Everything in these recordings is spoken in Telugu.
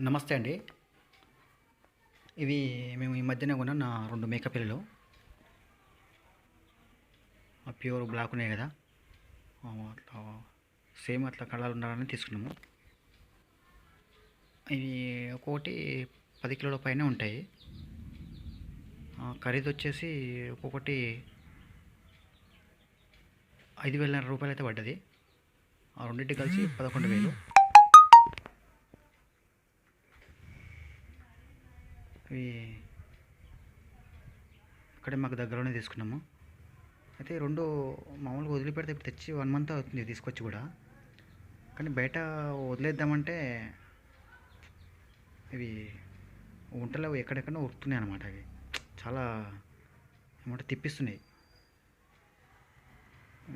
నమస్తే అండి. ఇవి మేము ఈ మధ్యనే కొన్న నా రెండు మేకప్ పిల్లలు ప్యూర్ బ్లాక్ ఉన్నాయి కదా. అట్లా సేమ్ అట్లా కలర్ ఉండాలని తీసుకున్నాము. ఇవి ఒక్కొక్కటి పది కిలోల పైన ఉంటాయి. ఖరీదు వచ్చేసి ఒక్కొక్కటి ఐదు వేల రూపాయలు అయితే పడ్డది. ఆ రెండింటి కలిసి పదకొండు వేలు. ఇవి ఇక్కడే మాకు దగ్గరలోనే తీసుకున్నాము. అయితే రెండు మామూలుగా వదిలిపెడితే ఇప్పుడు తెచ్చి వన్ మంత్ అవుతుంది తీసుకొచ్చి కూడా. కానీ బయట వదిలేద్దామంటే ఇవి వంటలు ఎక్కడెక్కడ ఉరుకుతున్నాయి అనమాట అవి. చాలా ఏమంటే తిప్పిస్తున్నాయి.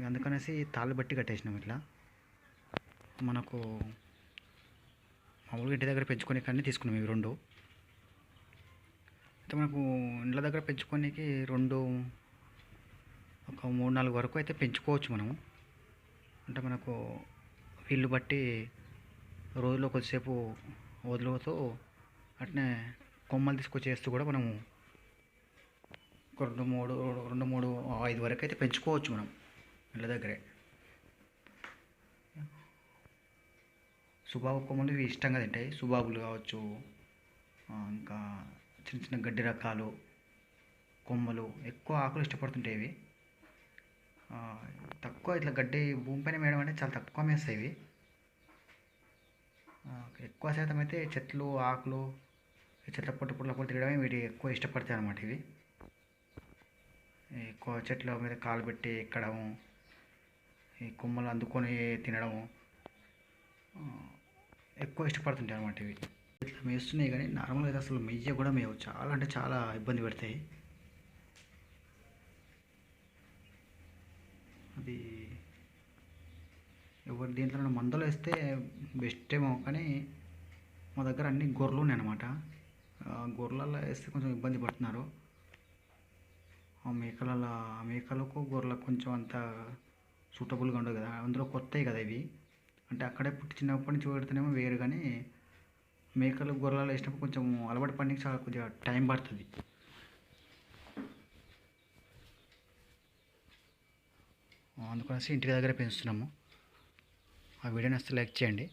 అందుకనేసి తాళ్ళు బట్టి కట్టేసినాం ఇట్లా. మనకు మామూలుగా ఇంటి దగ్గర పెంచుకునే కానీ తీసుకున్నాం ఇవి రెండు. అయితే మనకు ఇండ్ల దగ్గర పెంచుకోనికి రెండు ఒక మూడు నాలుగు వరకు అయితే పెంచుకోవచ్చు మనము. అంటే మనకు వీళ్ళు బట్టి రోజులో కొద్దిసేపు వదులుతూ అట్నే కొమ్మలు తీసుకొచ్చి వేస్తూ కూడా మనము రెండు మూడు రెండు మూడు ఐదు వరకు అయితే పెంచుకోవచ్చు మనం ఇళ్ళ దగ్గరే. సుబాబు కొమ్మలు ఇవి ఇష్టంగా తింటాయి. సుబాబులు కావచ్చు ఇంకా చిన్న చిన్న గడ్డి రకాలు కొమ్మలు ఎక్కువ ఆకులు ఇష్టపడుతుంటాయి ఇవి. తక్కువ ఇట్లా గడ్డి భూమిపైన మేయడం అంటే చాలా తక్కువ మేస్తాయి ఇవి. ఎక్కువ శాతం అయితే చెట్లు ఆకులు ఈ చెట్ల పొట్టు పొట్ల పొట్టు తిరగడమే వీటి ఎక్కువ ఇష్టపడతాయి అనమాట ఇవి. ఎక్కువ చెట్ల మీద కాలు పెట్టి ఎక్కడము ఈ కొమ్మలు అందుకొని తినడము ఎక్కువ ఇష్టపడుతుంటాయి అనమాట ఇవి. మేస్తున్నాయి కానీ నార్మల్గా అయితే అసలు మెయ్య కూడా మేము చాలా అంటే చాలా ఇబ్బంది పెడతాయి. అది ఎవరు దీంట్లో మందులు వేస్తే బెస్ట్ ఏమో కానీ మా దగ్గర అన్ని గొర్రెలు ఉన్నాయి అనమాట గొర్రెలలో వేస్తే కొంచెం ఇబ్బంది పడుతున్నారు. ఆ మేకలలో మేకలకు గొర్రెలకు కొంచెం అంత సూటబుల్గా ఉండదు కదా. అందులో కొత్తవి కదా ఇవి. అంటే అక్కడే పుట్టి చిన్నప్పటి నుంచి పెడితేనేమో వేరు కానీ మేకలు గొర్రెలు వేసినప్పుడు కొంచెం అలవాటు పనికి చాలా కొద్దిగా టైం పడుతుంది. అందుకనేసి ఇంటి దగ్గర పెంచుతున్నాము. ఆ వీడియో నచ్చితే లైక్ చేయండి.